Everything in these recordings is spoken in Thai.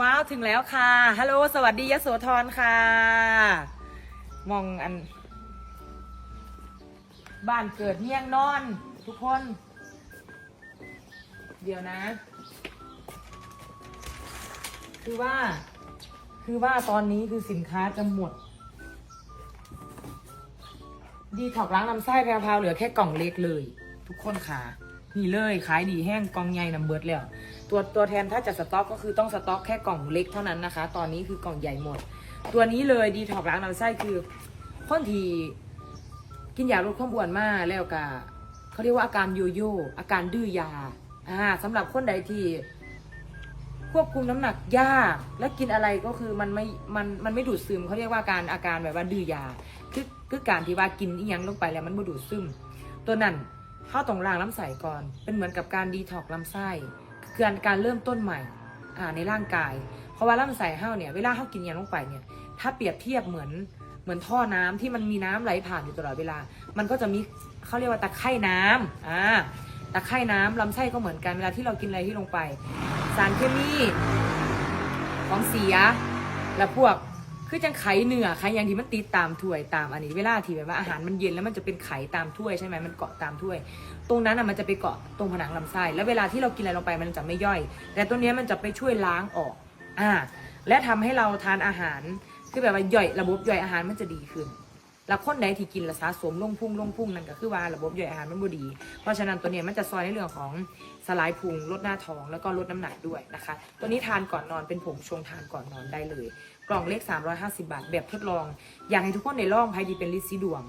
ว้าวถึงแล้วค่ะ ฮัลโหลสวัสดียโสธรค่ะ มองอัน บ้านเกิดเมียงนอน ทุกคน เดี๋ยวนะ คือว่า คือว่าตอนนี้คือสินค้าจะหมด ดีถอกล้างลำไส้แพรวๆเหลือแค่กล่องเล็กเลย ทุกคนค่ะ นี่เลยขายดีแห้งกล่องใหญ่นำเบิดแล้ว ตัวตัวแทนถ้าจะสต็อกก็คือต้องสต็อกแค่กล่องเล็กเท่านั้นนะคะ ตอนนี้คือกล่องใหญ่หมด ตัวนี้เลยดีถอกล้างลำไส้คือคนที่กินยาลดความอ้วนมากแล้วก็เขาเรียกว่าอาการโยโย่อาการดื้อยาอ่าสำหรับคนใดที่ควบคุมน้ำหนักยากและกินอะไรก็คือมันไม่มันมันไม่ดูดซึมเขาเรียกว่าการอาการแบบว่าดื้อยาคือคือการที่ว่ากินอีหยังลงไปแล้วมันไม่ดูดซึม ตัวนั้น เข้าตรงรางลำไส้ก่อน เป็นเหมือนกับการดีท็อกลำไส้คือการเริ่มต้นใหม่อ่าในร่างกาย เพราะว่าลำไส้เห้าเนี่ยเวลาเห้ากินอหยังลงไปเนี่ย ถ้าเปรียบเทียบเหมือนเหมือนท่อน้ำที่มันมีน้ำไหลผ่านอยู่ตลอดเวลา มันก็จะมีเขาเรียกว่าตะไคร่น้ำอ่าตะไคร่น้ำลำไส้ก็เหมือนกันเวลาที่เรากินอะไรที่ลงไป สารเคมีของเสียและพวก คือจังไข่เนื้อไขอย่างที่มันติดตามถ้วยตามอันนี้ เวลาที่แบบว่าอาหารมันเย็นแล้วมันจะเป็นไข่ตามถ้วยใช่ไหมมันเกาะตามถ้วย ตรงนั้นอะมันจะไปเกาะตรงผนังลำไส้แล้วเวลาที่เรากินอะไรลงไปมันจะไม่ย่อย แต่ตัวเนี้ยมันจะไปช่วยล้างออกอ่าและทำให้เราทานอาหารคือแบบว่าย่อยระบบย่อยอาหารมันจะดีขึ้น แล้วคนใดที่กินและสะสมลงพุ่งลงพุ่งนั่นก็คือว่าระบบย่อยอาหารมันบ่ดี เพราะฉะนั้นตัวนี้มันจะซอยในเรื่องของสลายพุงลดหน้าท้องแล้วก็ลดน้ำหนักด้วยนะคะ ตัวนี้ทานก่อนนอนเป็นผงชงทานก่อนนอนได้เลย กล่องเล็ก 350 บาท แบบทดลอง อยากให้ทุกคนได้ลองภายดีเป็นลิซีดวง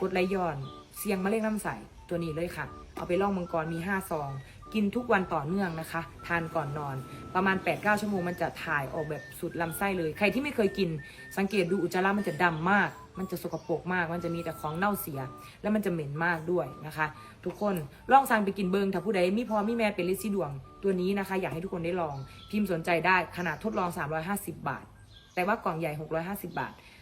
กดไหลย้อน เสียงมะเร็งลำไส้ตัวนี้เลยค่ะ เอาไปลองมังกรมี 5 ซอง กินทุกวันต่อเนื่องนะคะ ทานก่อนนอน ประมาณ 8-9 ชั่วโมงมันจะถ่ายออกแบบสุดลำไส้เลย ใครที่ไม่เคยกิน สังเกตดูอุจจาระมันจะดำมาก มันจะสกปรกมาก มันจะมีแต่ของเน่าเสีย แล้วมันจะเหม็นมากด้วยนะคะ ทุกคนลองสั่งไปกินเบิงถ้าผู้ใดมีพอมีแม่เป็นลิซิดวง ตัวนี้นะคะ อยากให้ทุกคนได้ลอง พิมพ์สนใจได้ขนาดทดลอง 350 บาท แต่ว่ากล่องใหญ่ 650 บาทอ่า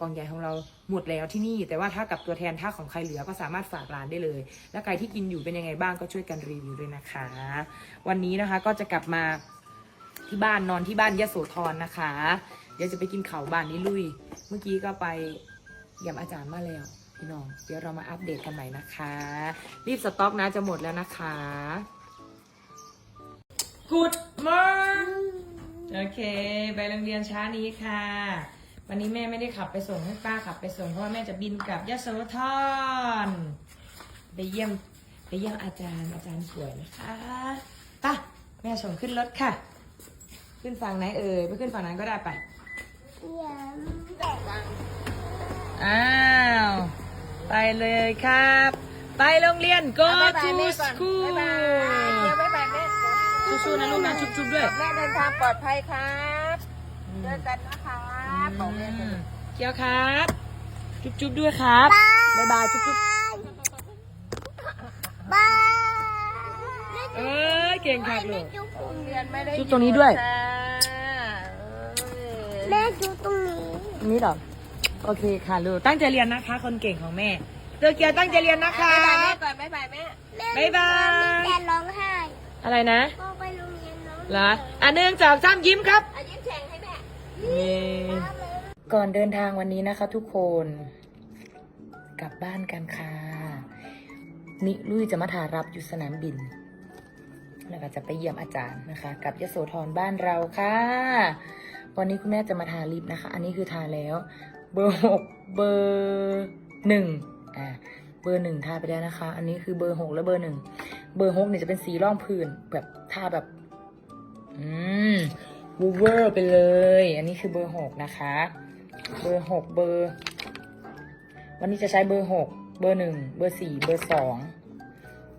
กองใหญ่ของเราหมดแล้วที่นี่ แต่ว่าถ้ากับตัวแทนถ้าของใครเหลือก็สามารถฝากร้านได้เลย และใครที่กินอยู่เป็นยังไงบ้างก็ช่วยกันรีวิวด้วยนะคะ วันนี้นะคะก็จะกลับมาที่บ้านนอนที่บ้านยะโสธรนะคะ เดี๋ยวจะไปกินเขาบ้านนี้ลุย เมื่อกี้ก็ไปเยี่ยมอาจารย์มาแล้วพี่น้อง เดี๋ยวเรามาอัปเดตกันใหม่นะคะ รีบสต็อกนะจะหมดแล้วนะคะ Good morning โอเค ไปโรงเรียนช้านี้ค่ะ วันนี้แม่ไม่ได้ขับไปส่งให้ป้าขับไปส่งเพราะว่าแม่จะบินกลับยะโสธรไปเยี่ยมไปเยี่ยมอาจารย์อาจารย์สวยนะคะไป้าแม่ส่งขึ้นรถค่ะ ขึ้นฝั่งไหนเอ่ยไปขึ้นฝั่งนั้นก็ได้ไปอ้าว ไปเลยครับ ไปโรงเรียน go บ๊ายบาย to แม่ก่อน school บ๊ายบายเดี๋ยวบ๊ายบายแม่สู้ๆนะลูกนะชุบๆด้วย แม่เดินทางปลอดภัยครับ เจอกันนะคะ บอกแม่ไปเลยเกียวครับ จุ๊บๆด้วยครับ บ๊ายบายจุ๊บๆเอ้ยเก่งครับลูกโรงเรียนไม่ได้จุ๊บตรงนี้ด้วย จ้าเอ้ยแม่ดูตรงนี้ตรงนี้เหรอ โอเคค่ะลูก ตั้งใจเรียนนะคะ คนเก่งของแม่เตอเกียวตั้งใจเรียนนะคะ บ๊ายบายแม่ก่อนบ๊ายบายแม่ แม่บ๊ายบาย แต่ร้องไห้อะไรนะพอไปโรงเรียนน้องเหรอ อะหนึ่งสองสามยิ้มครับ อายิ้มแฉ่งให้แม่ ก่อนเดินทางวันนี้นะคะทุกคน กลับบ้านกันค่ะนิลุยจะมาถารับอยู่สนามบิน แล้วก็จะไปเยี่ยมอาจารย์นะคะ กับยโสธรบ้านเราค่ะ วันนี้คุณแม่จะมาทาลิปนะคะ อันนี้คือทาแล้ว เบอร์หกเบอร์หนึ่งอ่าเบอร์หนึ่งทาไปแล้วนะคะ อันนี้คือเบอร์หกและเบอร์หนึ่งเบอร์หกเนี่ยจะเป็นสีร่องพื้นแบบทาแบบ อืม วูเวอร์ไปเลย อันนี้คือเบอร์หกนะคะ เบอร์หกเบอร์ วันนี้จะใช้เบอร์หกเบอร์หนึ่งเบอร์สี่เบอร์สอง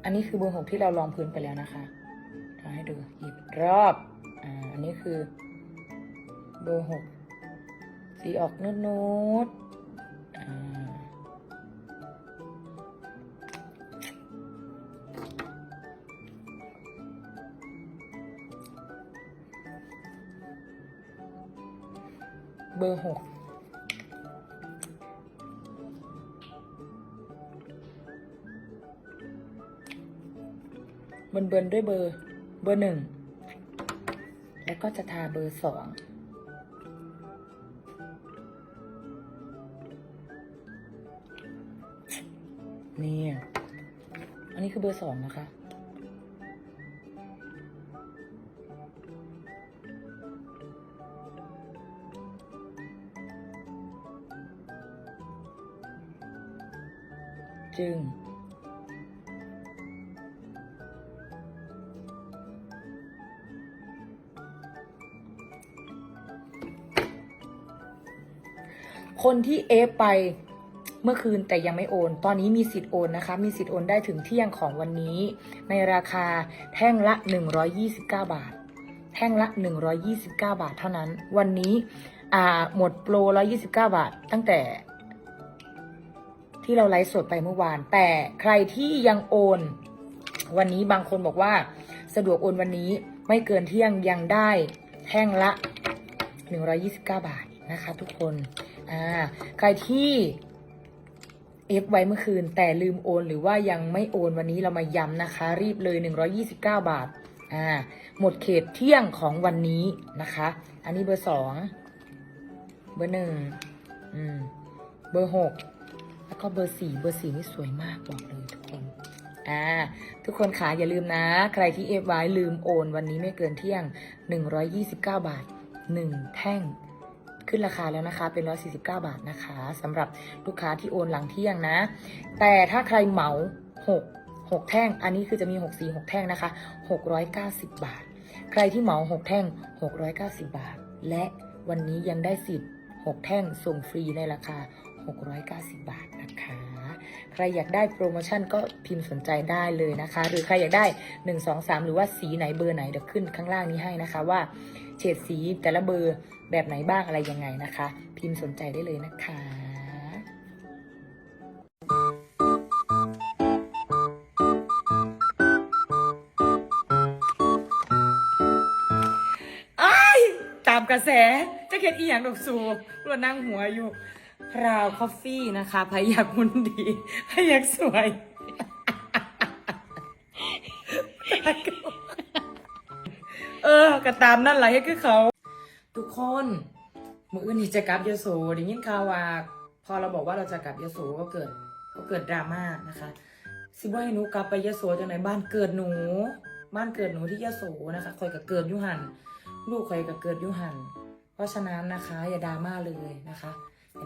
อันนี้คือเบอร์หกที่เราลองพื้นไปแล้วนะคะทำให้ดูอีกรอบอ่าอันนี้คือ เบอร์หกสีออกนูดนูดๆ เบอร์หกเบิร์นเบิร์นด้วยเบอร์เบอร์หนึ่งแล้วก็จะทาเบอร์สองนี่อันนี้คือเบอร์สองนะคะ จึง คนที่เอฟไปเมื่อคืนแต่ยังไม่โอน ตอนนี้มีสิทธิ์โอนนะคะ มีสิทธิ์โอนได้ถึงเที่ยงของวันนี้ ในราคาแท่งละ 129 บาท แท่งละ 129 บาทเท่านั้น วันนี้หมดโปร 129 บาท ตั้งแต่ ที่เราไลฟ์สดไปเมื่อวาน แต่ใครที่ยังโอน วันนี้บางคนบอกว่า สะดวกโอนวันนี้ไม่เกินเที่ยงยังได้แท่งละ 129 บาทนะคะ ทุกคนอ่าใครที่เอฟไว้เมื่อคืน แต่ลืมโอน หรือว่ายังไม่โอนวันนี้เรามาย้ำนะคะ รีบเลย 129 บาทอ่าหมดเขตเที่ยงของวันนี้นะคะ อันนี้เบอร์สองเบอร์หนึ่งอืมเบอร์หก ก็เบอร์สี่เบอร์สี่นี่สวยมากบอกเลยทุกคนอ่าทุกคนขาอย่าลืมนะ ใครที่เอฟไว้ลืมโอน วันนี้ไม่เกินเที่ยง 129 บาท 1 แท่ง ขึ้นราคาแล้วนะคะ เป็น 149 บาทนะคะสำหรับลูกค้าที่โอนหลังเที่ยงนะ แต่ถ้าใครเหมา 6 6 แท่ง อันนี้คือจะมี 6 4 6 แท่งนะคะ 690 บาท ใครที่เหมา 6 แท่ง 690 บาท และวันนี้ยังได้สิทธิ์ 6 แท่งส่งฟรีในราคา 690 บาทนะคะ ใครอยากได้โปรโมชั่นก็พิมพ์สนใจได้เลยนะคะ หรือใครอยากได้ 1 2 3 หรือว่าสีไหนเบอร์ไหนเดี๋ยวขึ้นข้างล่างนี้ให้นะคะว่าเฉดสีแต่ละเบอร์แบบไหนบ้างอะไรยังไงนะคะ พิมพ์สนใจได้เลยนะคะอ้ายตามกระแสจะเขียนอีหยังดอกสูรวนนั่งหัวอยู่ ราวคอฟฟี่นะคะพยักมุนดีพยักสวยเออกระตามนั่นไหลให้คือเขา ทุกคนมืออื่นนี่จะกลับยโสได้ยินข่าวว่าพอเราบอกว่าเราจะกลับยโสก็เกิด ก็เกิดดราม่านะคะสิว่าให้หนูกลับไปยโสจังไหนบ้านเกิดหนู บ้านเกิดหนูที่ยโสนะคะคอยกับเกิดยุหันลูกคอยกับเกิดยุหันเพราะฉะนั้นนะคะ อย่าดราม่าเลยนะคะ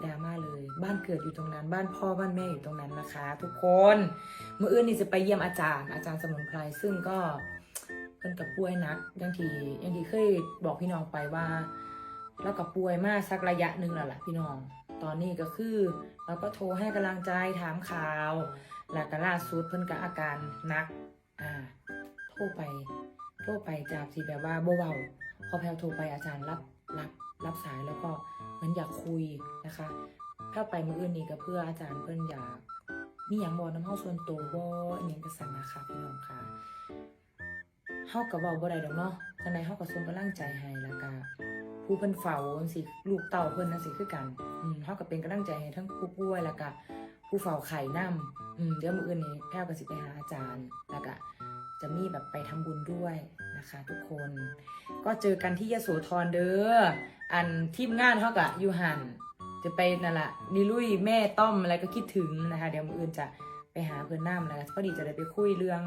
ดราม่าเลย บ้านเกิดอยู่ตรงนั้น บ้านพ่อบ้านแม่อยู่ตรงนั้นนะคะ ทุกคนเมื่ออื่นนี่จะไปเยี่ยมอาจารย์อาจารย์สมุนไพรซึ่งก็เพิ่นกับป่วยนักย่างที่ย่างที่เคยบอกพี่น้องไปว่าแล้วกับป่วยมากสักระยะหนึ่งแล้วล่ะพี่น้อง ตอนนี้ก็คือเราก็โทรให้กำลังใจถามข่าวแล้วก็ล่าสุดเพิ่นก็อาการนักอ่าโทรไปโทรไปจากที่แบบว่าเบาๆพอแพลวโทรไปอาจารย์รับรับรับสายแล้วก็ มันอยากคุยนะคะแพลวไปมื้ออื่นนี้ก็เพื่ออาจารย์เพิ่นอยากมีหยังบ่น้ำเฮาส่วนตัวบ่อหยังก็สั่นนะคะพี่น้องค่ะเฮาก็เว้าบ่ได้ดอกเนาะจังไดเฮาก็ส่งกำลังใจให้แล้วก็ผู้เพิ่นเฝ้าจังซี่ลูกเต้าเพิ่นจังซี่คือกันอืมเฮาก็เป็นกำลังใจให้ทั้งผู้ป่วยแล้วก็ผู้เฝ้าไข่นํอืมเดี๋ยวมื้ออื่นนี้แพรวก็สิไปหาอาจารย์แล้วก็จะมีแบบไปทำบุญด้วยนะคะ ทุกคน ก็เจอกันที่ยโสธรเด้อ อันทีมงานเขากะอยู่หันจะไปนั่นแหละนิลุยแม่ต้อมอะไรก็คิดถึงนะคะ เดี๋ยวมืออื่นจะไปหาเพื่อนน้ำนะคะพอดีจะได้ไปคุยเรื่อง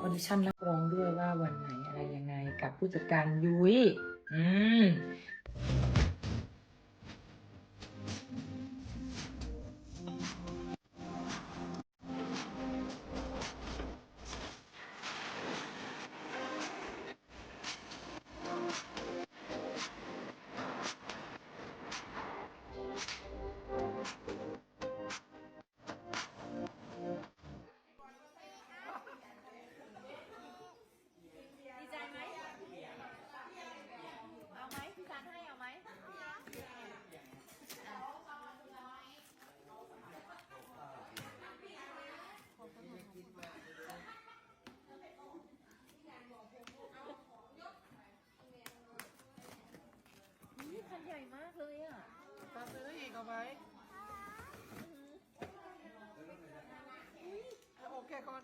ออดิชั่นนักร้องด้วยว่าวันไหนอะไรยังไงกับผู้จัดการยุ้ยอืม ญ่มากเลยอะตาซื้ออีกเอาไหมเอาโอเคก่อน